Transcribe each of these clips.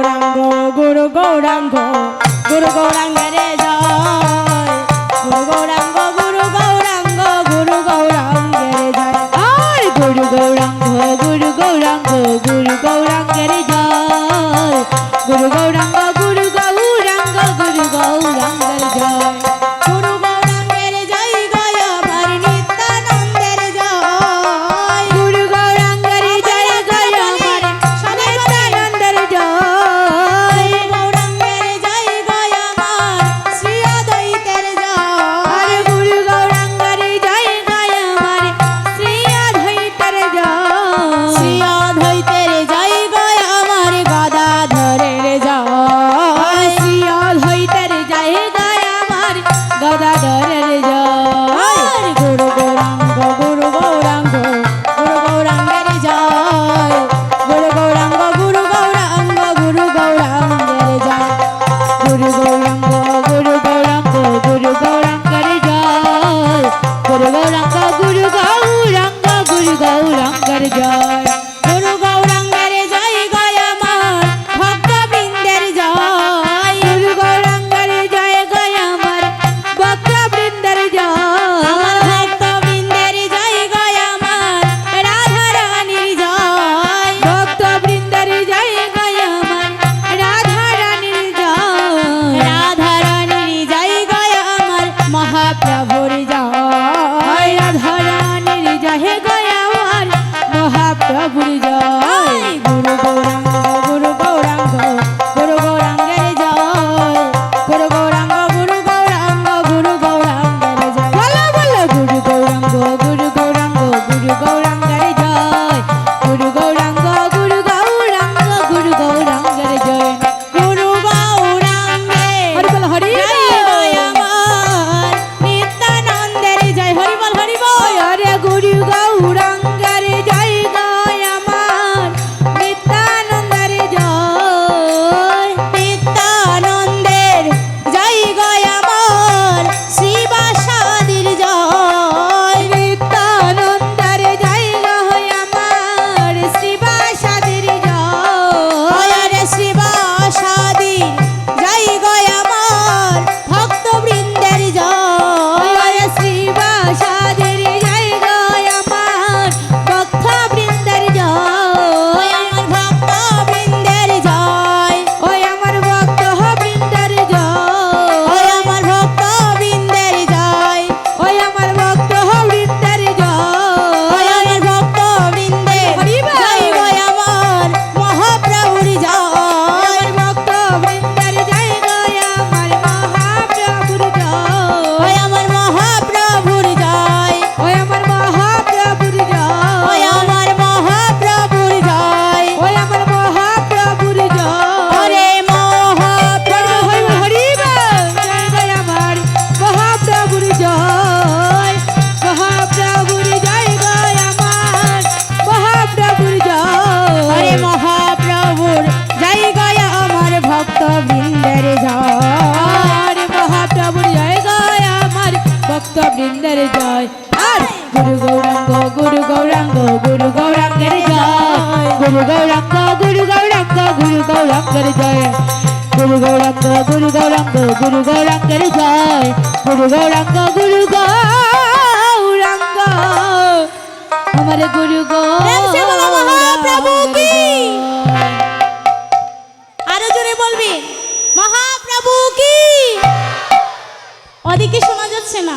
গৌরাঙ্গ, গুরু গৌরাঙ্গ গুরু গৌরাঙ্গ রে জয়। গুরু গৌরাঙ্গ গুরু গৌরাঙ্গ গুরু গৌরাঙ্গ রে জয়। আর গুরু গৌরাঙ্গ গুরু গৌরাঙ্গ গুরু গৌরাঙ্গ রে জয়। গুরু গৌরাঙ্গ গুরু গৌরাঙ্গের জয়। গুরু গৌরাঙ্গ গুরু গৌরাঙ্গ। আমার গুরু আরও জোরে বলবি মহাপ্রভু কি? ওদিকে শোনা যাচ্ছে না।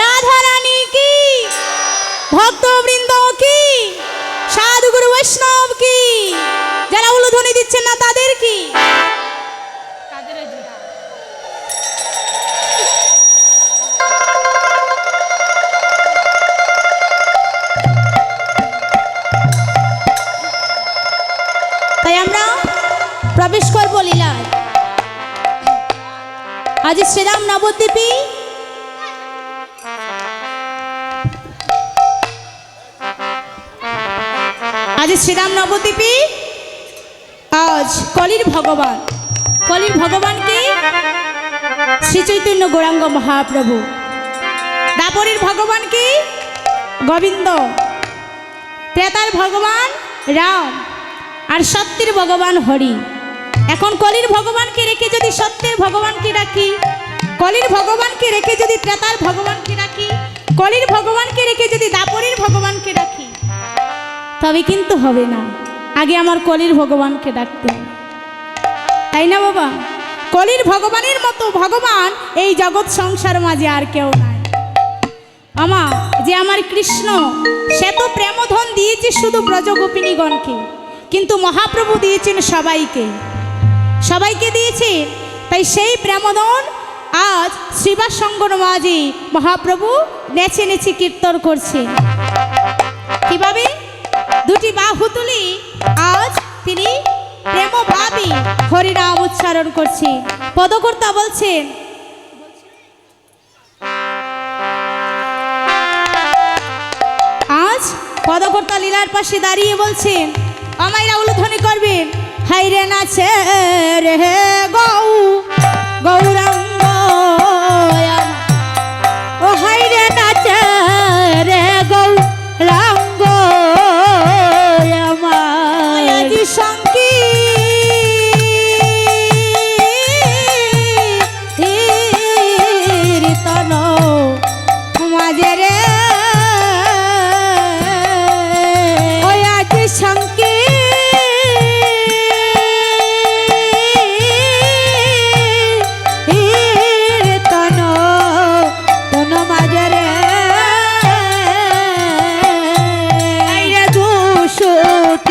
রাধা রানী কি? ভক্তবৃন্দ কি? সাধুগুরু বৈষ্ণব কি? যারা উলুধ্বনি দিচ্ছেন না তাদের কি? নবদ্বীপী আজ শ্রীরাম নবদ্বীপি আজ কলির ভগবান। কলির ভগবান কি? শ্রী চৈতন্য গৌরাঙ্গ মহাপ্রভু। দাপরের ভগবান কি? গোবিন্দ। ত্রেতার ভগবান রাম। আর সত্যের ভগবান হরি। এখন কলির ভগবানকে রেখে যদি সত্যের ভগবানকে রাখি কলির ভগবানকে রেখে যদি ত্রেতার ভগবানকে ডাকি, কলির ভগবানকে রেখে যদি দাপরের ভগবানকে ডাকি, তবে কিন্তু হবে না। আগে আমার কলির ভগবানকে ডাকতে তাই না বাবা? কলির ভগবানের মতো ভগবান এই জগৎ সংসার মাঝে আর কেউ নাই। আমা, যে আমার কৃষ্ণ, সে তো প্রেমধন দিয়েছে শুধু ব্রজগোপিনীগণকে, কিন্তু মহাপ্রভু দিয়েছেন সবাইকে। সবাইকে দিয়েছে, তাই সেই প্রেমধন আজ শ্রীবাস সঙ্গন মাঝে মহাপ্রভু নেচে নেচে কীর্তন করছে। কীভাবে? দুটি বাহু তুলি আজ তিনি প্রেমভাবী হরিনাম উচ্চারণ করছে। পদকর্তা বলছেন, আজ পদকর্তা লীলার পাশে দাঁড়িয়ে বলছেন, আমায়রা উলুধ্বনি করবেন। হাইরে নাচে রে গৌ, গৌরাঙ্গ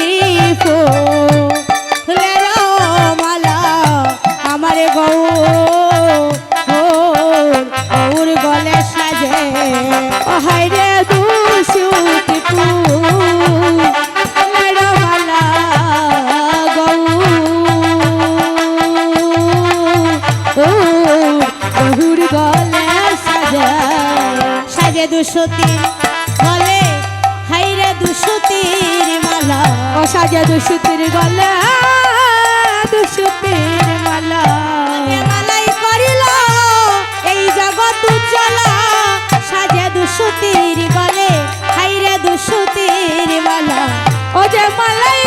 দুশুটি সাজে দুশুতির গলা দুশুতির মালা। মালাই করিল এই জগৎ উজ্জ্বলা। সাজে দুশুতির গলে হাইরে দুশুতির মালা। ও যে মালাই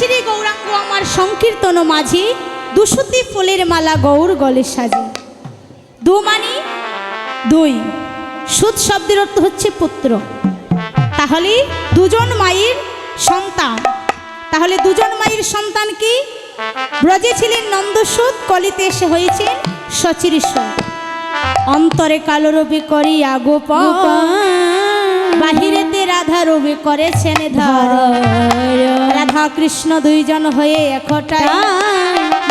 নাচিরে গৌরাঙ্গ আমার সংকীর্তন মাঝি দুশুতি ফুলের মালা গৌর গলে সাজে। দু মানি দুই। সুদ শব্দের অর্থ হচ্ছে পুত্র। তাহলে দুজন মায়ের সন্তান। তাহলে দুজন মায়ের সন্তান কি? ব্রজে ছিলেন নন্দসুদ কলিতে এসে হয়েছেন সচিরেশ্বর অন্তরে কালো রবি করি আগোপ বাহিরেতে রাধা রবি করেছেন ধর। রাধা কৃষ্ণ দুইজন হয়ে একটাই।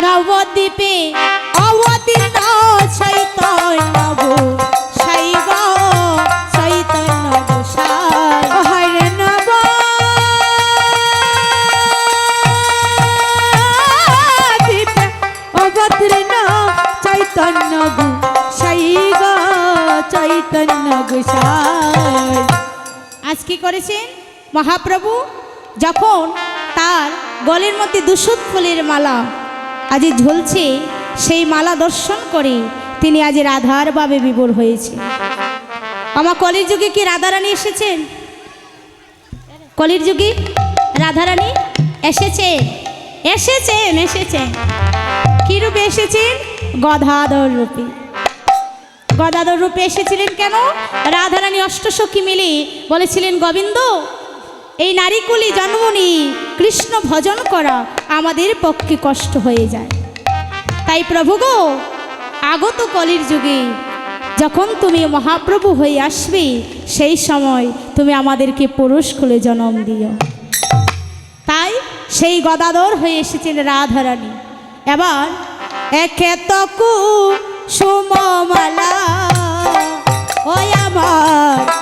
নবদ্বীপে চৈতন্য গো চৈতন্য অবতীর্ণ চৈতন্য গো চৈতন্য গো আজ কি করেছেন মহাপ্রভু, যখন তার গলের মধ্যে দুশুদ ফুলের মালা আজ ঝুলছে, সেই মালা দর্শন করে তিনি আজ রাধার বাবে বিভোর হয়েছে। আমার কলির যুগে কি রাধারানী এসেছেন? কলির যুগে রাধারানী এসেছে এসেছেন এসেছেন। কি রূপে এসেছেন? গধাধর রূপে। গদাধর রূপে এসেছিলেন কেন? রাধারানী অষ্টসখী মিলে বলেছিলেন, গোবিন্দ, এই নারীকুলি জন্মনি কৃষ্ণ ভজন করা আমাদের পক্ষে কষ্ট হয়ে যায়। তাই প্রভু গো, আগত কলির যুগে যখন তুমি মহাপ্রভু হয়ে আসবে, সেই সময় তুমি আমাদেরকে পুরুষ খুলে জন্ম দিও। তাই সেই গদাধর হয়ে এসেছেন রাধারানী। এবার একে তকু সুমমালা ও আমার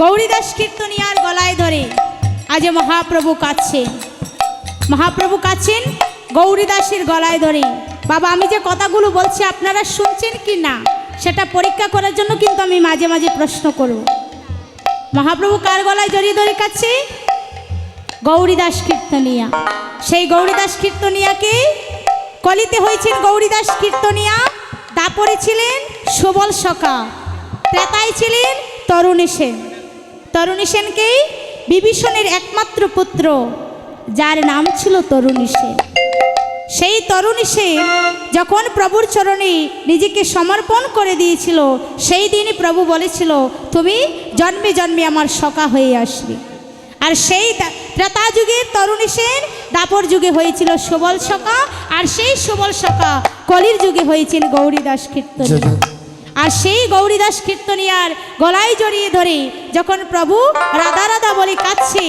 গৌরীদাস কীর্তনিয়ার গলায় ধরে আজ মহাপ্রভু কাছে মহাপ্রভু কাছেন গৌরীদাসের গলায় ধরে। বাবা, আমি যে কথাগুলো বলছি, আপনারা শুনছেন কি না, সেটা পরীক্ষা করার জন্য কিন্তু আমি মাঝে মাঝে প্রশ্ন করব। মহাপ্রভু কার গলায় জড়িয়ে ধরে কাছে গৌরীদাস কীর্তনিয়া। সেই গৌরীদাস কীর্তনিয়াকে কলিতে হয়েছেন গৌরীদাস কীর্তনিয়া, দাপরে ছিলেন সুবল সকা ত্রেতায় ছিলেন তরুণী সেন। তরুণী সেনকেই বিভীষণের একমাত্র পুত্র, যার নাম ছিল তরুণী সেন। সেই তরুণী সেন যখন প্রভুর চরণে নিজেকে সমর্পণ করে দিয়েছিল, সেই দিনই প্রভু বলেছিল, তুমি জন্মে জন্মে আমার সখা হয়ে আসবে। আর সেই ত্রেতা যুগের তরুণী সেন দাপর যুগে হয়েছিল সুবল সখা, আর সেই সুবল সখা কলির যুগে হয়েছিল গৌরীদাস কীর্তন। আর সেই গৌরীদাস কীর্তনিয়ার গলায় জড়িয়ে ধরে যখন প্রভু রাধা রাধা বলে কাচ্ছে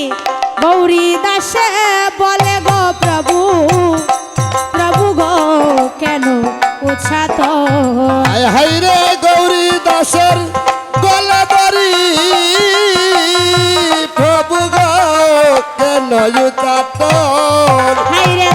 গৌরী দাসে বলে গো প্রভু প্রভু গো কেন উৎসাত? হায় রে গৌরী দাসের গলা দরি প্রভু গো কেন চাতর হাইরে তব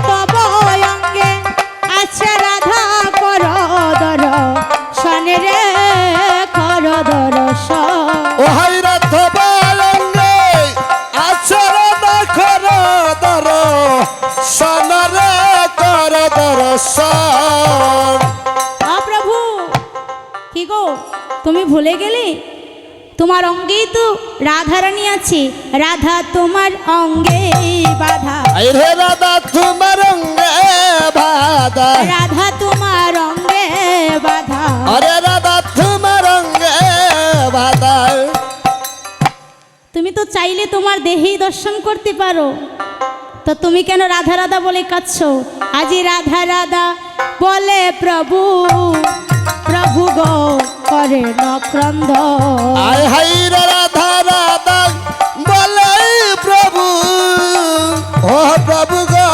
রাধা তোমার অঙ্গে বাধা। রাধা তোমার অঙ্গে বাধা। রাধা তোমার অঙ্গে বাধা। আরে রাধা তোমার অঙ্গে বাধা। তুমি তো চাইলে তোমার দেহেই দর্শন করতে পারো। তো তুমি কেন রাধা রাধা বলে কাঁদছ? আজি রাধা রাধা বলে প্রভু প্রভু গো। করে নক্রন্দ আয় হাই রাধা রাধা বলে প্রভু ও প্রভু গো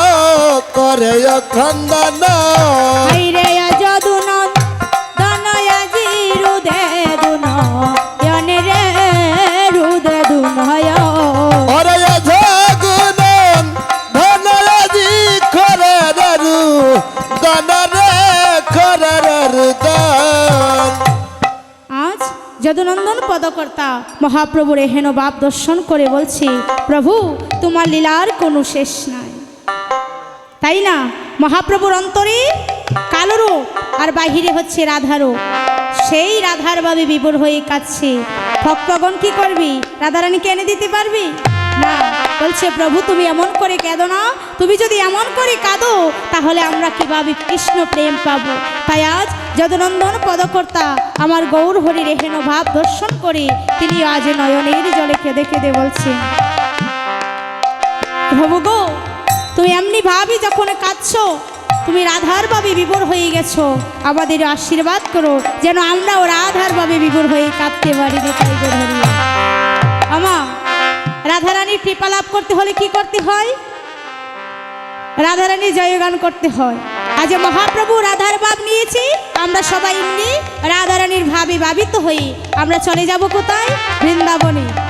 করে খন্দন হাইরে যদুনন্দন পদকর্তা। মহাপ্রভুর এহেন বাপ দর্শন করে বলছি, প্রভু, তোমার লীলার কোনো শেষ নাই। তাই না? মহাপ্রভুর অন্তরে কালোরও আর বাহিরে হচ্ছে রাধারও সেই রাধার ভাবে বিবর হয়ে কাঁদছে। ভক্তগণ কি করবি? রাধারানীকে এনে দিতে পারবি? না। বলছে, প্রভু, তুমি এমন করে কেঁদো না। তুমি যদি এমন করে কাঁদো, তাহলে আমরা কীভাবে কৃষ্ণ প্রেম পাবো? তাই আজ যদনন্দন পদকর্তা আমার গৌর হরির এহেন ভাব দর্শন করে তিনি আজ নয়নের জলে কেঁদে কেঁদে বলছেন প্রভু গো, তুমি এমনি ভাবি যখন কাঁদছো, তুমি রাধার ভাবে বিভোর হয়ে গেছো। আমাদের আশীর্বাদ করো, যেন আমরাও রাধার ভাবে বিভোর হয়ে কাঁদতে পারি আমা রাধারানীর কৃপা লাভ করতে হলে কি করতে হয়? রাধারানী জয়গান করতে হয়। আজ মহাপ্রভু রাধার ভাব নিয়েছি, আমরা সবাই এমনি রাধারানীর ভাবে ভাবিত হই। আমরা চলে যাব কোথায়? বৃন্দাবনে।